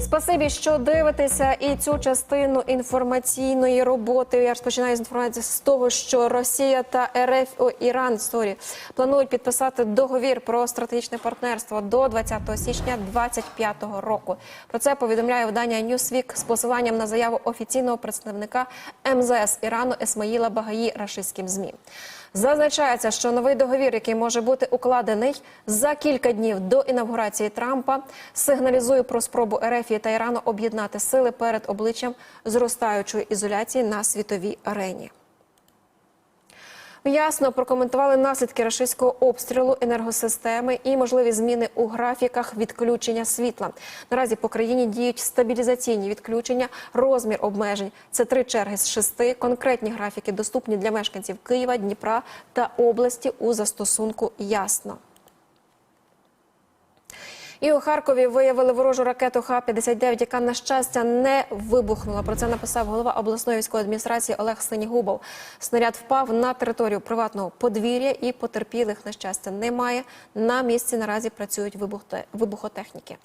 Спасибі, що дивитеся, і цю частину інформаційної роботи. Я розпочинаю з інформації з того, що Росія та РФ о, Іран сорі, планують підписати договір про стратегічне партнерство до 20 січня 2025 року. Про це повідомляє видання Newsweek з посиланням на заяву офіційного представника МЗС Ірану Есмаїла Багаї рашистським змі. Зазначається, що новий договір, який може бути укладений за кілька днів до інавгурації Трампа, сигналізує про спробу РФ та Ірану об'єднати сили перед обличчям зростаючої ізоляції на світовій арені. Ясно прокоментували наслідки рашистського обстрілу енергосистеми і можливі зміни у графіках відключення світла. Наразі по країні діють стабілізаційні відключення, розмір обмежень. Це три черги з шести. Конкретні графіки доступні для мешканців Києва, Дніпра та області у застосунку Ясно. І у Харкові виявили ворожу ракету Х-59, яка, на щастя, не вибухнула. Про це написав голова обласної військової адміністрації Олег Синігубов. Снаряд впав на територію приватного подвір'я і потерпілих, на щастя, немає. На місці наразі працюють вибухотехніки.